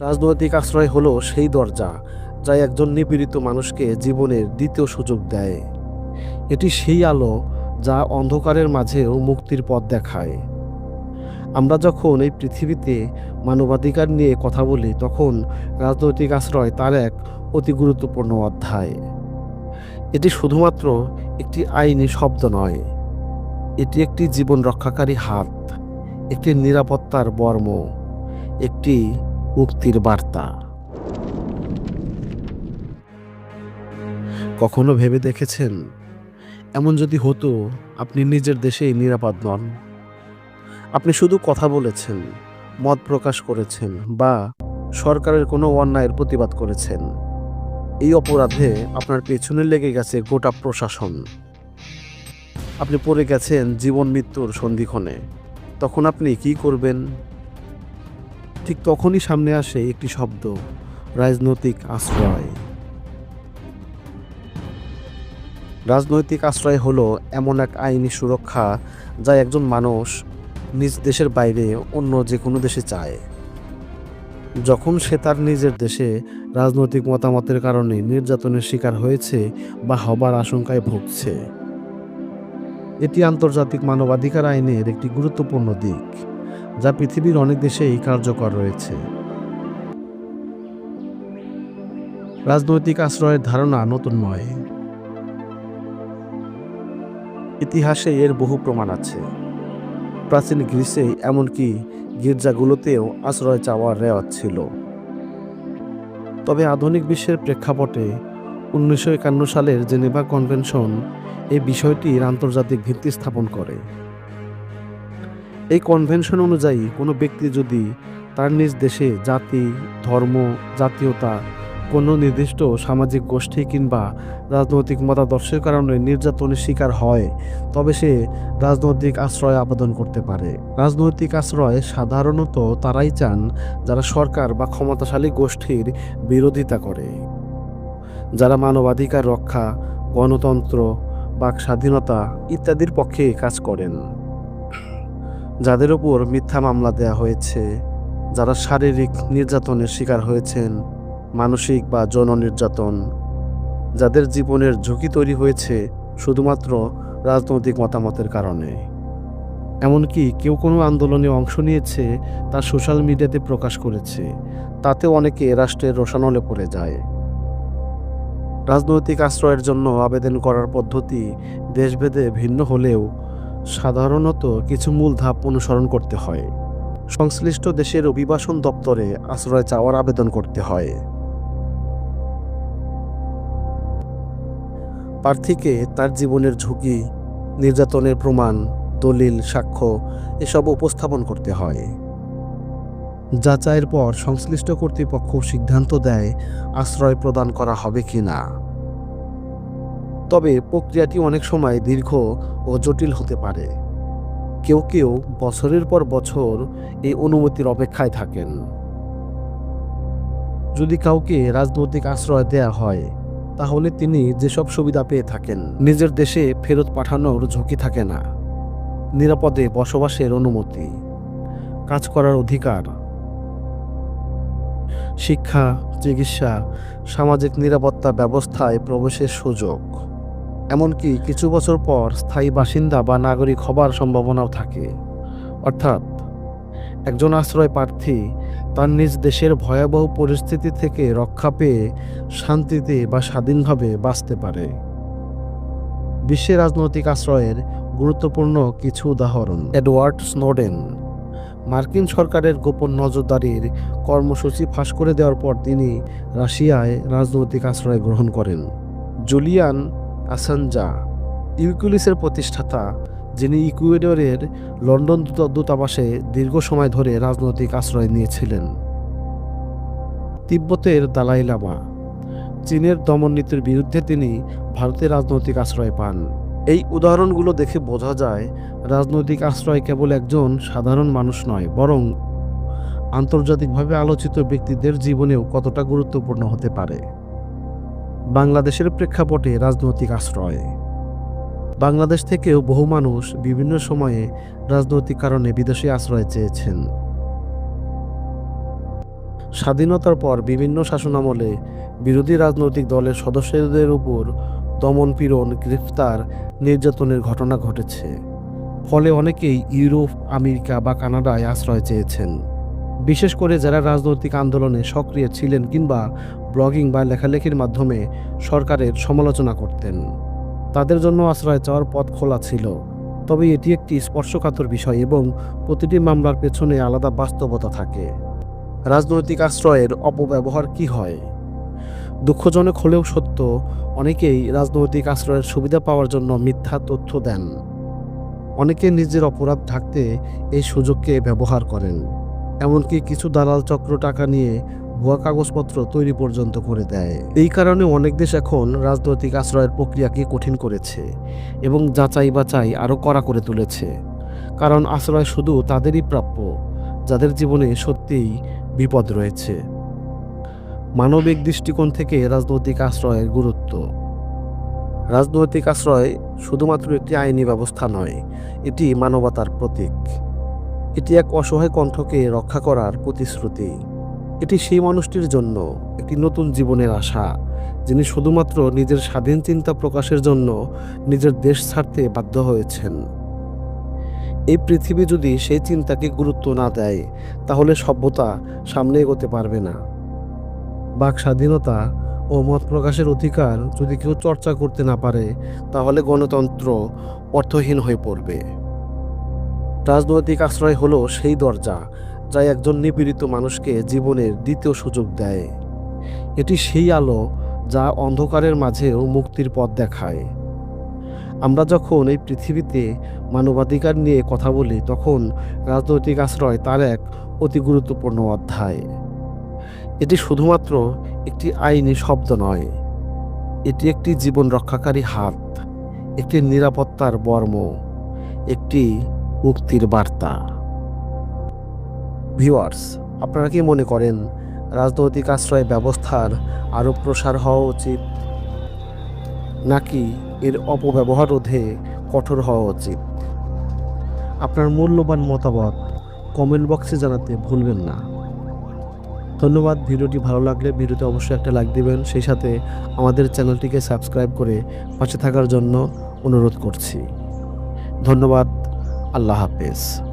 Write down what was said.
রাজনৈতিক আশ্রয় হলো সেই দরজা যা একজন নিপীড়িত মানুষকে জীবনের দ্বিতীয় সুযোগ দেয়। এটি সেই আলো যা অন্ধকারের মাঝেও মুক্তির পথ দেখায়। আমরা যখন এই পৃথিবীতে মানবাধিকার নিয়ে কথা বলি, তখন রাজনৈতিক আশ্রয় তার এক অতি গুরুত্বপূর্ণ অধ্যায়। এটি শুধুমাত্র একটি আইনি শব্দ নয়, এটি একটি জীবন রক্ষাকারী হাত, একটি নিরাপত্তার বর্ম, একটি মুক্তির বার্তা। কখনো ভেবে দেখেছেন? এমন যদি হতো, আপনি নিজের দেশেই নিরাপদ নন। আপনি শুধু কথা বলেছেন, মত প্রকাশ করেছেন বা সরকারের কোনো অন্যায়ের প্রতিবাদ করেছেন। এই অপরাধে আপনার পেছনে লেগে গেছে গোটা প্রশাসন। আপনি পড়ে গেছেন জীবন মৃত্যুর সন্ধিক্ষণে। তখন আপনি কি করবেন? ঠিক তখনই সামনে আসে একটি শব্দ, রাজনৈতিক আশ্রয়। রাজনৈতিক আশ্রয় হলো এমন এক আইনি সুরক্ষা যা একজন মানুষ নিজ দেশের বাইরে অন্য যে কোনো দেশে চায়। যখন সে তার নিজের দেশে রাজনৈতিক মতামতের কারণে নির্যাতনের শিকার হয়েছে বা হবার আশঙ্কায় ভুগছে। এটি আন্তর্জাতিক মানবাধিকার আইনের একটি গুরুত্বপূর্ণ দিক। যা পৃথিবীর অনেক দেশেই কার্যকর রয়েছে। রাজনৈতিক আশ্রয়ের ধারণা নতুন নয়। ইতিহাসে এর বহু প্রমাণ আছে। প্রাচীন গ্রিসে এমনকি গির্জাগুলোতেও আশ্রয় চাওয়ার রেওয়াজ ছিল। তবে আধুনিক বিশ্বের প্রেক্ষাপটে উনিশশো একান্ন সালের জেনেভা কনভেনশন এই বিষয়টির আন্তর্জাতিক ভিত্তি স্থাপন করে। এই কনভেনশন অনুযায়ী কোনো ব্যক্তি যদি তার নিজ দেশে জাতি, ধর্ম, জাতীয়তা কোনো নির্দিষ্ট সামাজিক গোষ্ঠী কিংবা রাজনৈতিক মতাদর্শের কারণে নির্যাতনের শিকার হয়, তবে সে রাজনৈতিক আশ্রয় আবেদন করতে পারে। রাজনৈতিক আশ্রয় সাধারণত তারাই চান যারা সরকার বা ক্ষমতাশালী গোষ্ঠীর বিরোধিতা করে। যারা মানবাধিকার রক্ষা, গণতন্ত্র, বাক স্বাধীনতা ইত্যাদির পক্ষে কাজ করেন। যাদের উপর মিথ্যা মামলা দেয়া হয়েছে, যারা শারীরিক নির্যাতনের শিকার হয়েছেন, মানসিক বা যৌন নির্যাতন। যাদের জীবনের ঝুঁকি তৈরি হয়েছে শুধুমাত্র রাজনৈতিক মতামতের কারণে। এমনকি কেউ কোনো আন্দোলনে অংশ নিয়েছে তা সোশ্যাল মিডিয়াতে প্রকাশ করেছে, তাতে অনেকে রাষ্ট্রের রোশানলে পড়ে যায়। রাজনৈতিক আশ্রয়ের জন্য আবেদন করার পদ্ধতি দেশভেদে ভিন্ন হলেও সাধারণত কিছু মূল ধাপ অনুসরণ করতে হয়। সংশ্লিষ্ট দেশের অভিবাসন দপ্তরে আশ্রয় চাওয়ার আবেদন করতে হয়। প্রার্থীকে তার জীবনের ঝুঁকি, নির্যাতনের প্রমাণ, দলিল, সাক্ষ্য এসব উপস্থাপন করতে হয়। যাচাইয়ের পর সংশ্লিষ্ট কর্তৃপক্ষ সিদ্ধান্ত দেয় আশ্রয় প্রদান করা হবে কি না তবে প্রক্রিয়াটি অনেক সময় দীর্ঘ ও জটিল হতে পারে। কেউ কেউ বছরের পর বছর এই অনুমতির অপেক্ষায় থাকেন। যদি কাউকে রাজনৈতিক আশ্রয় দেয়া হয়, তাহলে তিনি যেসব সুবিধা পেয়ে থাকেন, নিজের দেশে ফেরত পাঠানোর ঝুঁকি থাকে না। নিরাপদে বসবাসের অনুমতি, কাজ করার অধিকার, শিক্ষা, চিকিৎসা, সামাজিক নিরাপত্তা ব্যবস্থায় প্রবেশের সুযোগ। এমনকি কিছু বছর পর স্থায়ী বাসিন্দা বা নাগরিক হবার সম্ভাবনাও থাকে। অর্থাৎ, একজন আশ্রয় প্রার্থী তার নিজ দেশের ভয়াবহ পরিস্থিতি থেকে রক্ষা পেয়ে শান্তিতে বা স্বাধীনভাবে বাঁচতে পারে। বিশ্বে রাজনৈতিক আশ্রয়ের গুরুত্বপূর্ণ কিছু উদাহরণ। এডওয়ার্ড স্নোডেন, মার্কিন সরকারের গোপন নজরদারির কর্মসূচি ফাঁস করে দেওয়ার পর তিনি রাশিয়ায় রাজনৈতিক আশ্রয় গ্রহণ করেন। জুলিয়ান আসানজা ইউকুলিসের প্রতিষ্ঠাতা, যিনি ইকুয়েডরের লন্ডন দূত- দূতাবাসে দীর্ঘ সময় ধরে রাজনৈতিক আশ্রয় নিয়েছিলেন। তিব্বতের দালাই লামা, চীনের দমননীতির বিরুদ্ধে তিনি ভারতে রাজনৈতিক আশ্রয় পান। এই উদাহরণগুলো দেখে বোঝা যায়, রাজনৈতিক আশ্রয় কেবল একজন সাধারণ মানুষ নয়, বরং আন্তর্জাতিকভাবে আলোচিত ব্যক্তিদের জীবনেও কতটা গুরুত্বপূর্ণ হতে পারে। বাংলাদেশের প্রেক্ষাপটে রাজনৈতিক আশ্রয়। বাংলাদেশ থেকেও বহু মানুষ বিভিন্ন সময়ে রাজনৈতিক কারণে বিদেশে আশ্রয় চেয়েছেন। স্বাধীনতার পর বিভিন্ন শাসনামলে বিরোধী রাজনৈতিক দলের সদস্যদের উপর দমন পীড়ন গ্রেফতার, নির্যাতনের ঘটনা ঘটেছে। ফলে অনেকেই ইউরোপ, আমেরিকা বা কানাডায় আশ্রয় চেয়েছেন। বিশেষ করে যারা রাজনৈতিক আন্দোলনে সক্রিয় ছিলেন কিংবা ব্লগিং বা লেখালেখির মাধ্যমে সরকারের সমালোচনা করতেন। তাদের জন্য আশ্রয় চাওয়ার পথ খোলা ছিল, তবে এটি একটি স্পর্শকাতর বিষয় এবং প্রতিটি মামলার পেছনে আলাদা বাস্তবতা থাকে। রাজনৈতিক আশ্রয়ের অপব্যবহার কি হয়? দুঃখজনক হলেও সত্য, অনেকেই রাজনৈতিক আশ্রয়ের সুবিধা পাওয়ার জন্য মিথ্যা তথ্য দেন। অনেকে নিজের অপরাধ ঢাকতে এই সুযোগকে ব্যবহার করেন, এমনকি কিছু দালাল চক্র টাকা নিয়ে ভুয়া কাগজপত্র তৈরি পর্যন্ত করে দেয়। এই কারণে অনেক দেশ এখন রাজনৈতিক আশ্রয়ের প্রক্রিয়াকে কঠিন করেছে এবং যাচাই বাছাই আরও কড়া করে তুলেছে। কারণ আশ্রয় শুধু তাদেরই প্রাপ্য, যাদের জীবনে সত্যিই বিপদ রয়েছে। মানবিক দৃষ্টিকোণ থেকে রাজনৈতিক আশ্রয়ের গুরুত্ব। রাজনৈতিক আশ্রয় শুধুমাত্র একটি আইনি ব্যবস্থা নয়, এটি মানবতার প্রতীক। এটি এক অসহায় কণ্ঠকে রক্ষা করার প্রতিশ্রুতি। এটি সেই মানুষটির জন্য একটি নতুন জীবনের আশা, যিনি শুধুমাত্র নিজের স্বাধীন চিন্তা প্রকাশের জন্য নিজের দেশ ছাড়তে বাধ্য হয়েছেন। এই পৃথিবী যদি সেই চিন্তাকে গুরুত্ব না দেয়, তাহলে সভ্যতা সামনে এগোতে পারবে না। বাক স্বাধীনতা ও মত প্রকাশের অধিকার যদি কেউ চর্চা করতে না পারে, তাহলে গণতন্ত্র অর্থহীন হয়ে পড়বে। রাজনৈতিক আশ্রয় হলো সেই দরজা যা একজন নিপীড়িত মানুষকে জীবনের দ্বিতীয় সুযোগ দেয়। এটি সেই আলো যা অন্ধকারের মাঝেও মুক্তির পথ দেখায়। আমরা যখন এই পৃথিবীতে মানবাধিকার নিয়ে কথা বলি, তখন রাজনৈতিক আশ্রয় তার এক অতি গুরুত্বপূর্ণ অধ্যায়। এটি শুধুমাত্র একটি আইনি শব্দ নয়, এটি একটি জীবন রক্ষাকারী হাত, একটি নিরাপত্তার বর্ম, একটি মুক্তির বার্তা। ভিউয়ার্স আপনারা কি মনে করেন রাজনৈতিক আশ্রয় ব্যবস্থার আরও প্রসার হওয়া উচিত? নাকি এর অপব্যবহার রোধে কঠোর হওয়া উচিত? আপনার মূল্যবান মতামত কমেন্ট বক্সে জানাতে ভুলবেন না। ধন্যবাদ, ভিডিওটি ভালো লাগলে ভিডিওতে অবশ্যই একটা লাইক দিবেন। সেই সাথে আমাদের চ্যানেলটিকে সাবস্ক্রাইব করে পাশে থাকার জন্য অনুরোধ করছি। ধন্যবাদ, আল্লাহ হাফেজ।